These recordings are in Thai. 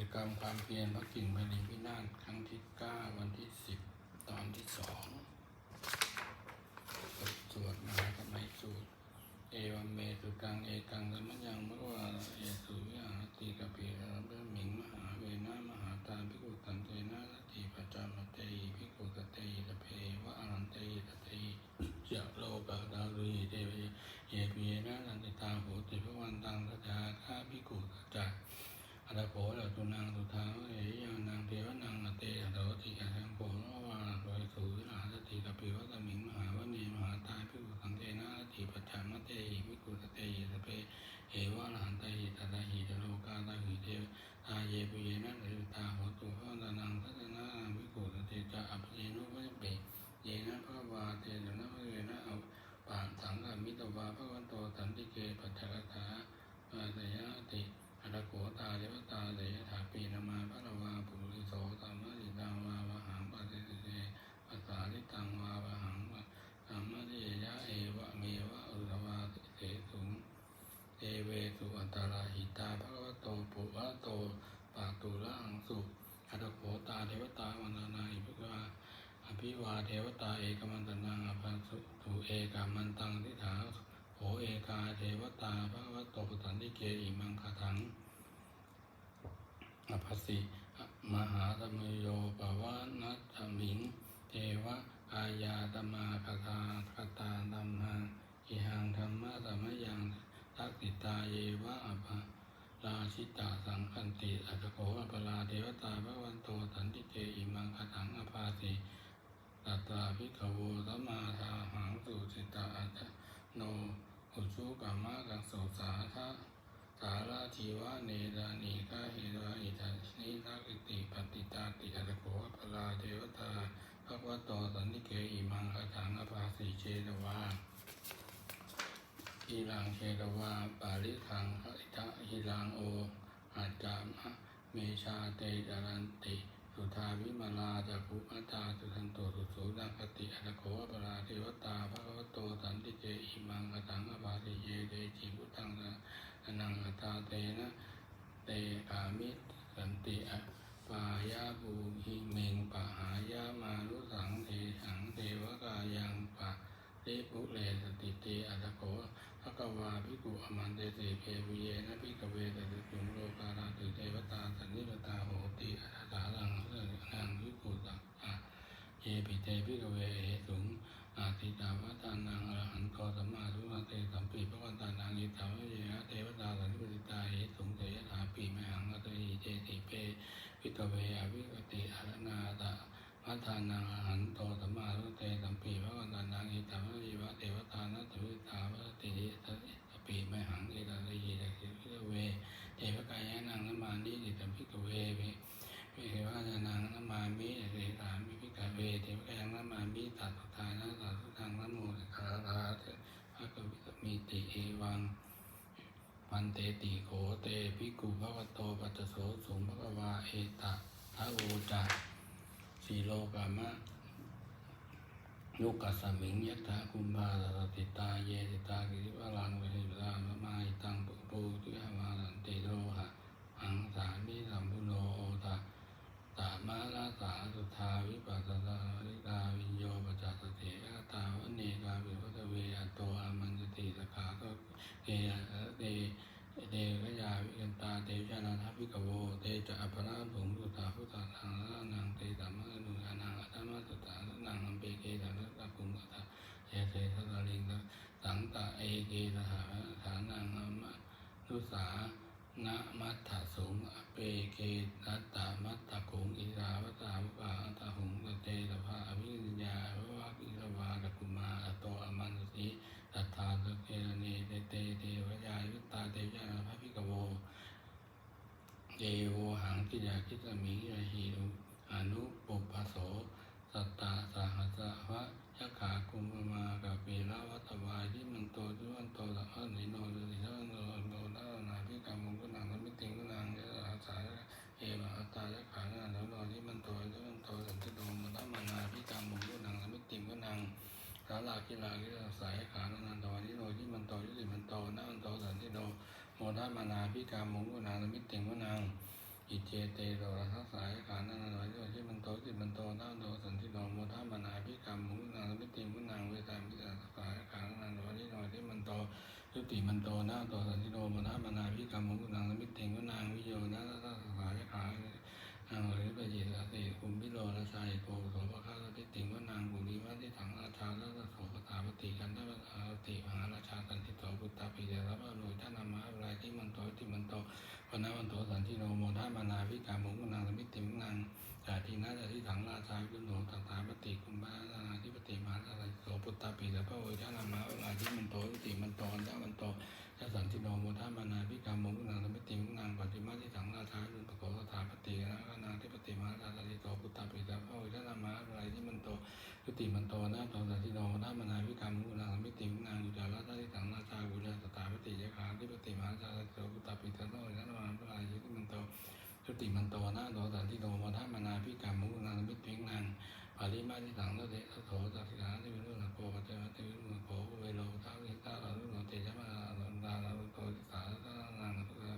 จกรรมความเพียรพระกิ่งแผ่นดินพินาศครั้งที่เก้าวันที่สิบตอนที่สองสวดมหาธรรมสูตร เอวัมเมสุกังเอกังสมัญญังมะวาเอสุวิหารติกะปิระเบหมิงมหาเวนะมหาตาภิกขุตันเตนะสติปัจจามเตยภิกขุตเตยตะเพวะอรันเตยตะเตยจะโลกะดารุยเทวเยปีนะนันติตาโหติพระวันตังสัจจาข้าภิกขุสัจจา อัต เหล่าตุนางสุทาวเอยานังเทวนังอเตอัตโตติอาสังโฆนวาโดยสูวิหารสติกปิวัตมิงมหาวเนมหาตาภิกขุสังเทนะติปัจจามเตหิภิกขุสเตหิสเปเอวะอรหันตหิตตาหิตโลกาตาหิเทวตาเยปุเยนะสิตาโหตุพระนังทัตนาภิกขุสเตจะอภิเยนุวะเปเยนะพระวาเตนะพระเวนะเอาปานสังฆมิตวาพระวันโตสันติเกปัจจกถาอาตยะติ อรโกตาเดวตาเดยถาปีนามาพระวาปุริโสตัมมะสิตังวาวหังปะเสสิเตปัสสาลิตังวาวหังปะตัมมะเดยะเอวะเมวะอุรวาเสสุงเอเวสุอันตราหิตาภะวะโตปุวะโตปาตุระหังสุอรโกตาเทวตาวันนานาอิภิวาอ ภิวาเทวตาเอกมันตนังอภัสสุตุเอกามันตังทิฏฐาโหเอกาเทวตาพระวัตโตปสันติเกอิมังคาทังอภัสสิมหาธรรมโยปวานัตมิงเทวะอายาตมาคาทาคาตาตัมหังอิหังธรรมะธรรมยังทักติตาเยวะอภาราชิตาสังคันติอัตโขอปราเทวตาพระวันโตสันติเกอิมังคาทังอภาสิ ตัตตาภิกขโวสัมมาทาหังสุจิตาอัตโนอุชุกามะกังสุสาทะสาราชีวะเนดานิกาเฮรวะอิทันิทักติปฏิตาติอัตโขปลาเทวตาภะวะโตสันนิเกอิมังคถังอภาสิเชตวาอิรังเชตวาปาริทังอิทะหิรังโออาจามะเมชาเตจารันติ สุทาวิมาลาจักขุอัตาสุทันโตสุโสนังคติอนาโคอปราเทวตาภะคะวโตสันติเจอิมังกตังอภาสิเยเดจิพุตังนะนังอัตาเตนะเตกามิสันติอปายาภูหิเมงปะหายามานุสังเทสังเทวกายังปะเตปุเรสติเตอัตโก ภะคะวาภิกุอมันเตเสเพวิเยนะภิกเวสตุจุมโลกาลาตุเทวตาสันนิรตาโหติอัตาลังเสนังภิกุตักอะเยปิเตภิกเวเหสุงอาทิตาวตานังอรหันโตสัมมาสุมาเตสัมปีพระวันตานังอิตาวเยนะเทวตาสันนิปติตาเหสุงเตยถาปีมหังอตติเจติเปภิกเวอภิกติอรนาตาพัฒานังอรหันโต ตาวะติสปีมหังเอตาลิยิตาคิเวเทวกายนังนมานิจิตพิกเวเวเวเทวกายนังนมามิเทสามิพิกเวเทวกายนังนมามิตัตุทานะตัตุทังนโมตัสสะระหะภะคะวิตมิติเอวังพันเตติโขเตภิกขุภะวโตปัสสโสสุภะวาเอตะทะโวจาสีโลกามะ ยุกัสสมิงยัตถาคุมภาสติตาเยติตากิริวาลังเวหิตามะมาหิตังปุปูตุยามาลันติโรหะอังสามิสัมพุโนโอตาตามาลาสาสุทาวิปัสสนาวิกาวิญโยปจัสสติอาตาวเนกาวิวัตเวอัตโตอามันจติสขาโตเกยะเต เดกยาวิกันตาเตชะนาทัพพิกโวเตจะอัปราถุงสุตาพุทธาทางละนังเตสัมมะนุอานังอัตมะสุตานังอัมเปเกตังตะกุงกตาเยเตสัตลิงสังตะเอเกตหาฐานังอัมมะนุสานะ มัตถสุงอเปเกนัตตามัตตะกุงอิราวตาวุปาตะหุงเตตภาอภิญญาวะกิรวาตะกุมาอโตอมันติตัทธาสเกเนเตเตเทวยายุตาเตยาพระพิกโวเยโวหังกิยาคิสมิยาหิรุอนุปุปปโสสัตตาสหัสสะวะยะขาคุมมากับเปลาวัตวายที่มันโตทุวันโตสัพพะนิโนตุสิทะโนโนนานาพิกรรมกุนังมิติงกุนังยะอาสาเอวะอัตตายะขานาโนโนที่มันโตทุวันโตสันติโนมัตตมานาพิกรรมกุนังมิติงกุนัง สา ลากิลากิลาสายขานันโตนิโนที่มันโตยุติมันโตนะมันโตสันติโนโมทัมานาพิกามงกุนางมิตติงกุนางอิเจเตโรทัสสายขานันโรยที่มันโตจิมันโตนาโตสันติโนโมทามานาพิกรรมมุนางมิติงกุนางเวทามิตาสายขานันโรยที่โนที่มันโตยุติมันโตนาโตสัน นนั้นวันโตสันติโนโมทามานาพิกามุงนางสมิติมนางจาทีนาจาที่ถังราชาวิโนตัตาปฏิคุมบานาธิปติมหาราชโสปุตตาปิแล้วพระโอชานามาเวลาที่มันโตวิติมันโตแล้วมันโตยสันติโนโมทามานาพิกามุงนางสมิติมนางปฏิมาที่ถังราชาวิโนปโกสถาปฏินะนาธิปติมหาราชโสปุตตาปิแล้วพระโอชานามาเวลาที่มันโตวิติมันโตนะโตสันติโนโมทามานาพิกามุงนางสมิติมนางอยู่จาราชาที่ถังราช สถาปฏิยะขาธิปติมหาราชโสปุตปิแล้วพระโอชานามาเวลาที่มันโตสุติมันโตนะโตสันติโนมทัมนาพิกามุนางมิตรเพียงนางปาริมาทิสังตะเตสโถตัสสานิวิรุณโกปัจจวัตวิรุณโกเวโลทัวิตาลาลุโนเตชะมาลนดาลาลุโตติสาตะนัง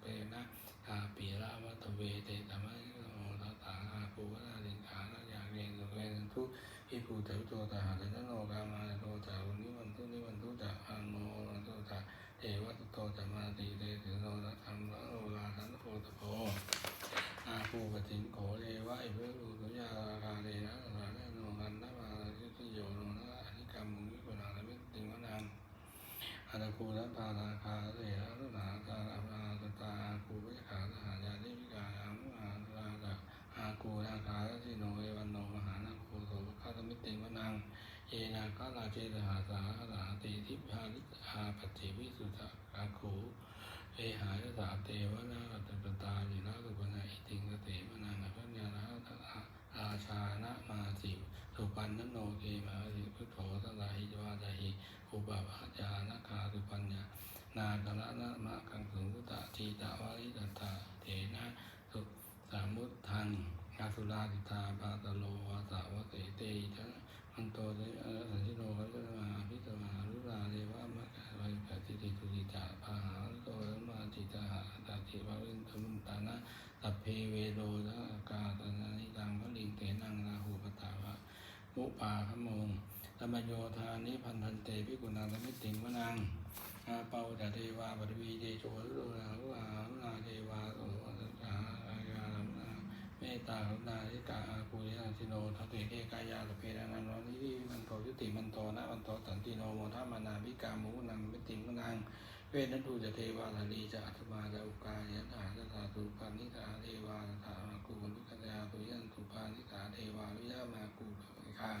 เปนะอาปีราวัตเวเตตมะโนตตาอาภูวนาลิงขานาอยากเรียนสุเวนทุอิภูเตวโตตหาเตนะโนกามาโตจาวันทุจะอันโนวันทุจะเทวะโตจะมาติเตติโนนะธรรมะโอลาทันโพตโพ อาภูปจินโขเรวะอิเวรุตุยาราคาเรนะสาเนโนกันนะมายุติโยโนนะอนิกรรมมุนิโกนาลมิติวนังอาตคูนะปาราคาเรนะรุนาคาราภาตตาอาคูวิขาสหายานิวิกายามุอาราตะอาคูนาคาสิโนเอวันโนมหานาโคโสภคาตมิติวนังเย นาคาเจตหาสาหาติทิพาลิอาปัจจิวิสุทธาคูเอหายสาเตวนาตตตาลินาสุปนาอิติงสเตมนานพัญญานาตะอาชานะมาสิสุปันนโนเกมาสิพุทโธสลาหิจวาจาหิอุปปาจานะคาสุปัญญานาคละนะมะกังสุงุตะทีตาวาริตตาเถนะสุสามุตทังอาสุราติตาปาตโลวาสาวะเตเตชะ มันโตเตสันติโนวัจมาพิตมารุราเรวะมะกะไวปฏิติตุติจาภาหาโตมาจิตาหาตาติวะวินทมุนตานะตัพเพเวโรนะกาตนานิตังพลิงเตนังราหูปตาวะมุปาขมงธรรมโยธานิพันธันเตพิกุณาธมิติงวนังอาเปาจเทวาปฐวีเดโชรุโรนารุอาหุนาเทวาโสสัจจาอายาลัมนา เมตตากรุณาธิกาอาภูริสันติโนทัตเตเกกายาสเพรานันโนนิริมันโตยุติมันโตนะมันโตสันติโนโมทัมานาพิกามุนังมิติมุนังเวนันทูจะเทวาลาลีจะอัตมาจะอุกายะถาจะถาตุปันนิกาเทวาถามากูลุกัญญาตุยันตุปานิกาเทวาวิยามากูภิกา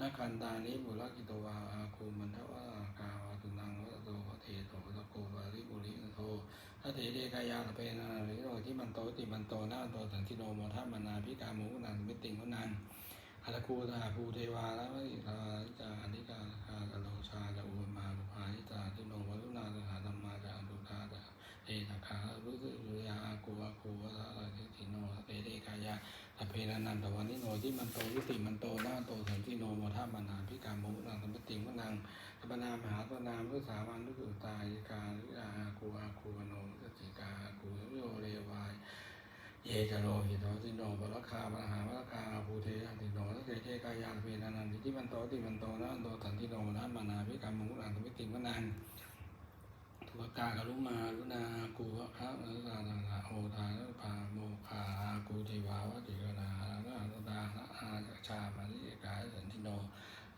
นักันตานิบุรกิตวาอาคูมันทวากาวาตุนังวัตโตวะเทโตตะโกบาลิบุริโทถ้าเถเดกายาตะเพนาหรือโที่มันโตติมันโตนาโตสันติโนโมทัมมานาพิกามุนันมิติงมุนันอัตคูตาภูเทวาแล้วิราจานิกาคาตโลชาจะอุบมาลุภานิตาทิโนวรุณาสหาธรรมาจะอนุตาจะเอตคารุสุรุยาอากูอาคูวะสาทิติโนเตเดกายา ตะเพนานันตวันนิโนที่มันโตยุติมันโตหน้าโตสันติโนโมทัมมานาพิการมุนันมิติงมุนังสัพนามหาตนามพุทธาวันทุสุตายกาลิอาคูอาคูโนสจิกาคูโยเรวายเยจโรหิตโตติโนบรคาบรหาวรคาภูเทติโนสเกเทกายานเวนันันติมันโตติมันโตนะโตสันติโนนะมานาพิกรรมุลังสมิติมนัน ทุกากรุมาลุนากูวะคะนัสสานังโอทานุภาโมคากูเทวาวติกนานะอนุตาอาชามานิกายสันติโน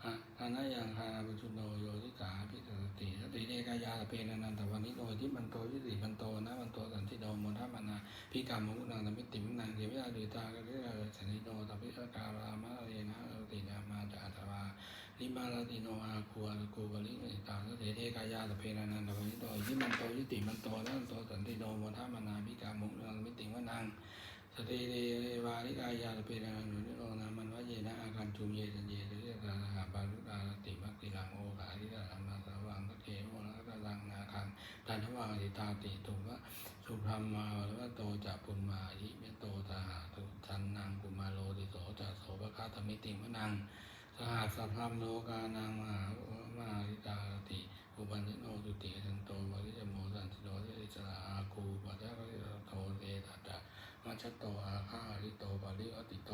อะอานายังคาปุชุโนโยติกาพิสติสติเดกายาเพนันันตวันนิโนที่มันโตยุติมันโตนะมันโตสันติโนมทัมานาพิกามุนังตมิติมนังเทวิอาดิตากะเรสันติโนตปิสการามะเรนะตินามาจาตวา ลิมาลติโนอาคูอาคูบาลิมิตาสติเดกายาสเพนันันตวิโนที่มันโตยุติมันโตนะมันโตสันติโนมทัมานาพิกามุนังมิติมนังสติเดวาริกายาสเปรานุนิโรนามันวะเยนะอาการจุมเยสัญเยหรือสาหาบาลุตาติมักติลังโอขาทิตาธรรมาสวังตะเกโอนะกลังนาคังตันทวังติตาติตุวะสุพรมมาหรือว่าโตจะปุณมาหิเมโตตาหาตุชันนางกุมาโลติโสจะโสภคาธมิติมนัง หัสสัพพมโลกานังมหามาริตาติอุปันติโนตุติสันโตวริจโมสันติโนทิสระอาคูปัจจโรโทเตตัจจะมัชโตอาคาริโตปาริอติโต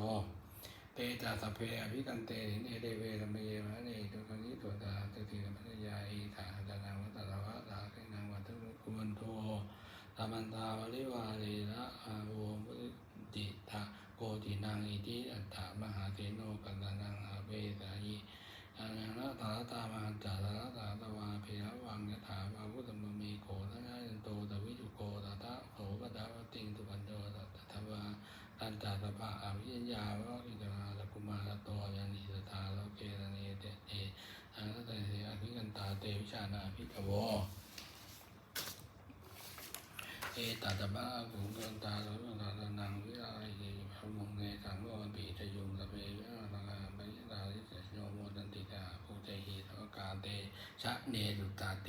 เตจาสพเพอภิกันเตหินเอเดเวรมเยมะเนตุกนิตุตาตติรมัญญาอิถาตนังวัตตะวะตาเกนังวัตถุกุมันโทตามันตาวริวาเรนะอาโวมุติตา โกตินังอิติอัตถามหาเทโนกันตนังอาเวสายิอานังนาตาตามหันจาตาตาตวาเพระวังยถาวาพุทธมมีโกทันยันโตตวิจุโกตตะโขปดาวติงตุปันโดตตะวาตันตาตปะอวิญญาวะอิจนาลกุมารโตยันอิสตาโลเกรเนเตเตอันตเตเสอภิกันตาเตวิชานาภิกขโวเอตัตบะกุงกันตาโลตาตานังวิราเย พระมงเนสังโลอปีจะยุงสเปยะนังอาปิราลิสโยโมตันติกาภูเตหิทวกาเตชะเนสุตาติ